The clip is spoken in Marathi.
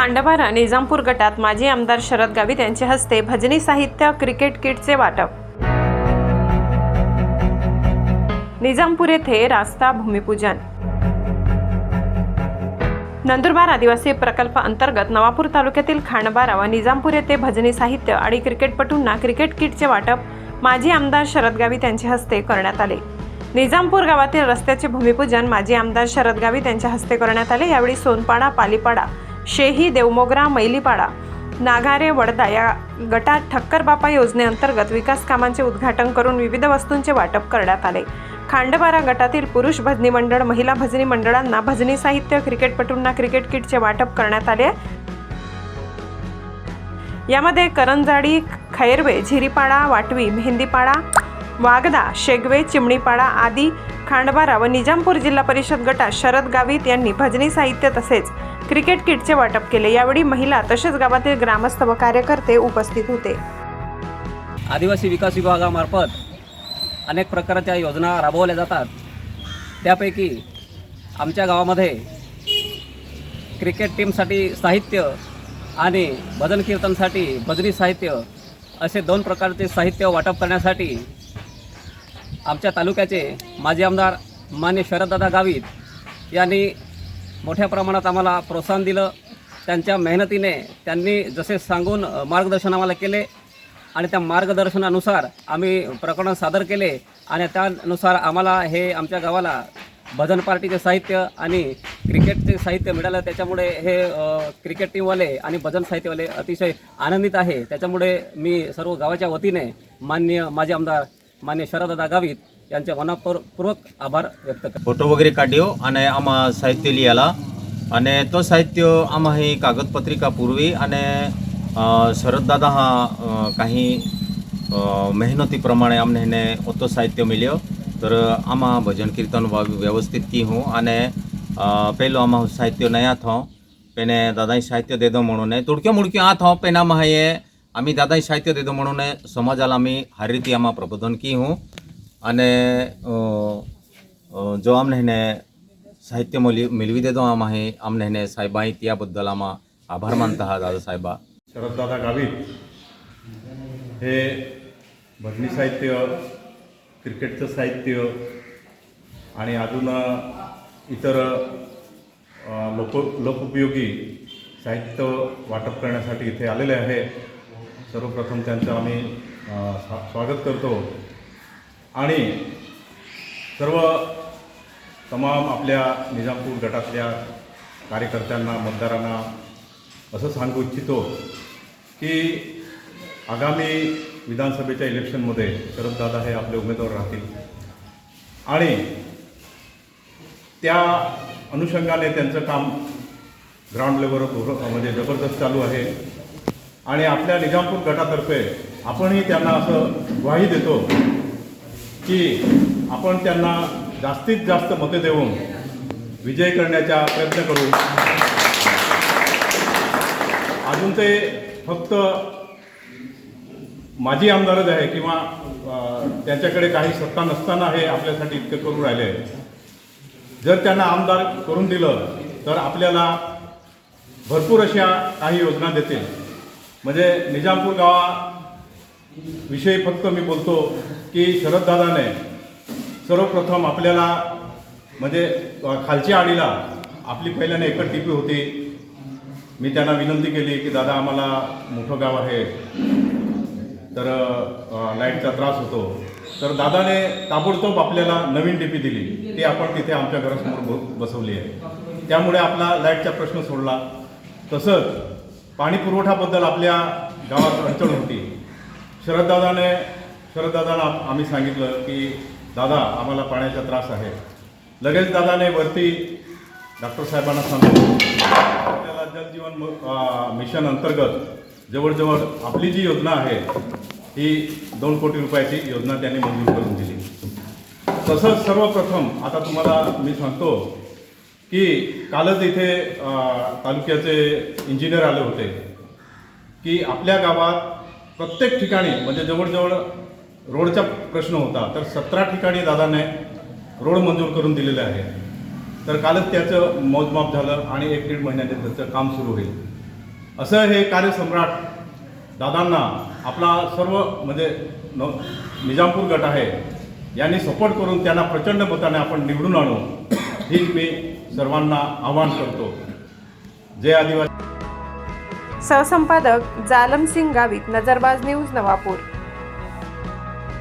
खांडबारा निजामपूर गटात माजी आमदार शरद गावित यांच्या हस्ते भजनी साहित्य क्रिकेट किटचे वाटप. निजामपूर येथे रास्ता भूमिपूजन. नंदुरबार आदिवासी प्रकल्प अंतर्गत नवापूर तालुक्यातील खांडबारा व निजामपूर येथे भजनी साहित्य आणि क्रिकेटपटूंना क्रिकेट किटचे वाटप माजी आमदार शरद गावित यांच्या हस्ते करण्यात आले. निजामपूर गावातील रस्त्याचे भूमिपूजन माजी आमदार शरद गावित यांच्या हस्ते करण्यात आले. यावेळी सोनपाडा पालीपाडा शेही देवमोगरा मैलीपाडा नागारे वडदा या गटात ठक्कर बापा योजनेअंतर्गत विकास कामांचे उद्घाटन करून विविध वस्तूंचे वाटप करण्यात आले. खांडबारा गटातील पुरुष भजनी मंडळ महिला भजनी मंडळांना भजनी साहित्य क्रिकेटपटूंना क्रिकेट किटचे वाटप करण्यात आले. यामध्ये करंजाडी खैरवे झिरीपाडा वाटवी मेहंदीपाडा वागदा शेगवे चिमणीपाडा आदी खांडबारा व निजामपूर जिल्हा परिषद गटात शरद गावित यांनी भजनी साहित्य तसेच क्रिकेट किटचे वाटप केले. यावेळी महिला तसेच गावातील ग्रामस्थ व कार्यकर्ते उपस्थित होते. आदिवासी विकास विभागामार्फत अनेक प्रकारच्या योजना राबवल्या जातात. त्यापैकी आमच्या गावामध्ये क्रिकेट टीमसाठी साहित्य आणि भजन कीर्तनसाठी भजनी साहित्य असे दोन प्रकारचे साहित्य वाटप करण्यासाठी आमच्या तालुक्याचे माजी आमदार मान्य शरददादा गावित यांनी मोठ्या प्रमाणात आम्हाला प्रोत्साहन दिलं. त्यांच्या मेहनतीने त्यांनी जसे सांगून मार्गदर्शन आम्हाला केले आणि त्या मार्गदर्शनानुसार आम्ही प्रकरण सादर केले आणि त्यानुसार आम्हाला हे आमच्या गावाला भजन पार्टीचे साहित्य आणि क्रिकेटचे साहित्य मिळालं. त्याच्यामुळे हे क्रिकेट टीमवाले आणि भजन साहित्यवाले अतिशय आनंदित आहे. त्याच्यामुळे मी सर्व गावाच्या वतीने मान्य माझे आमदार मान्य शरददा गावित यांचे मनापूर्वक आभार व्यक्त कर फोटो वगैरे काढ्यो અને આમાં સાહિત્ય લીયાલા અને તો સાહિત્ય આમાં હે કાગદપત્રિકા પૂર્વી અને શરદદાદા હા કાંઈ મહેનતી પ્રમાણે અમને એને ઓતો સાહિત્ય મળ્યો तर आमा भजन कीर्तन व्यवस्थित की हूँ અને પહેલું આમાં સાહિત્ય નયા થો પેને દાદાઈ સાહિત્ય દેદો म्हणून तुडक्यो मुडक्यो आ थो पेना महाये आम्ही दादाई साहित्य देदो म्हणून समाजाला आम्ही हर रीती आम्हा प्रबोधन की हूँ અને અ, અ, જો આમને એને સાહિત્ય મળી मिळवी देतो आम्हा हे आमने એને साहेबाई त्याबद्दल आम्हा आभार मानता हा दादा साहेबा शरददादा गावित हे भजनी साहित्य क्रिकेटचं साहित्य आणि अजून इतर अ, लोक लोकोपयोगी साहित्य वाटप करण्यासाठी इथे आलेले आहे सर्वप्रथम त्यांचं आम्ही अ, स्वा- स्वागत करतो आणि सर्व तमाम आपल्या निजामपूर गटातल्या कार्यकर्त्यांना मतदारांना असं सांगू इच्छितो की आगामी विधानसभेच्या इलेक्शनमध्ये शरददादा हे आपले उमेदवार राहतील. आणि त्या अनुषंगाने त्यांचं काम ग्राउंड लेवलवर म्हणजे जबरदस्त चालू आहे. आणि आपल्या निजामपूर गटातर्फे आपणही त्यांना असं ग्वाही देतो की आपण त्यांना जास्तीत जास्त मते देऊन विजय करण्याचा प्रयत्न करू. अजून ते फक्त माजी आमदारच आहे किंवा त्यांच्याकडे काही सत्ता नसताना हे आपल्यासाठी इतकं करून राहिले. जर त्यांना आमदार करून दिलं तर आपल्याला भरपूर अशा काही योजना देतील. म्हणजे निजामपूर गावाविषयी फक्त मी बोलतो की शरददादाने सर्वप्रथम आपल्याला म्हणजे खालच्या आडीला आपली पहिल्याने एकच टीपी होती. मी त्यांना विनंती केली की दादा आम्हाला मोठं गाव आहे. तर लाईटचा त्रास होतो. तर दादाने ताबडतोब आपल्याला नवीन डीपी दिली. ती आपण तिथे आमच्या घरासमोर बसवली आहे. त्यामुळे आपला लाईटचा प्रश्न सोडला. तसंच पाणी पुरवठाबद्दल आपल्या गावात अडचण होती. शरददादाने शरददादाला आम्ही सांगितलं की दादा आम्हाला पाण्याचा त्रास आहे. लगेच दादाने वरती डॉक्टर साहेबांना सांगितलं. आपल्याला जलजीवन म- मिशन अंतर्गत जवळजवळ आपली जी योजना आहे ही दोन कोटी रुपयाची योजना त्यांनी मंजूर करून दिली. तसंच सर्वप्रथम आता तुम्हाला मी सांगतो की कालच इथे तालुक्याचे इंजिनियर आले होते की आपल्या गावात प्रत्येक ठिकाणी म्हणजे जवळजवळ रोडचा प्रश्न होता तर सतरा ठिकाणी दादाने रोड मंजूर करून दिलेले आहे. तर कालच त्याचं मोजमाप झालं आणि एक दीड महिन्याने त्याचं काम सुरू होईल. असं हे कार्यसम्राट दादांना आपला सर्व म्हणजे न निजामपूर गट आहे यांनी सपोर्ट करून त्यांना प्रचंड मताने आपण निवडून आणू हीच मी सर्वांना आवाहन करतो. जय आदिवासी. सहसंपादक जालम सिंग गावित नजरबाज न्यूज नवापूर.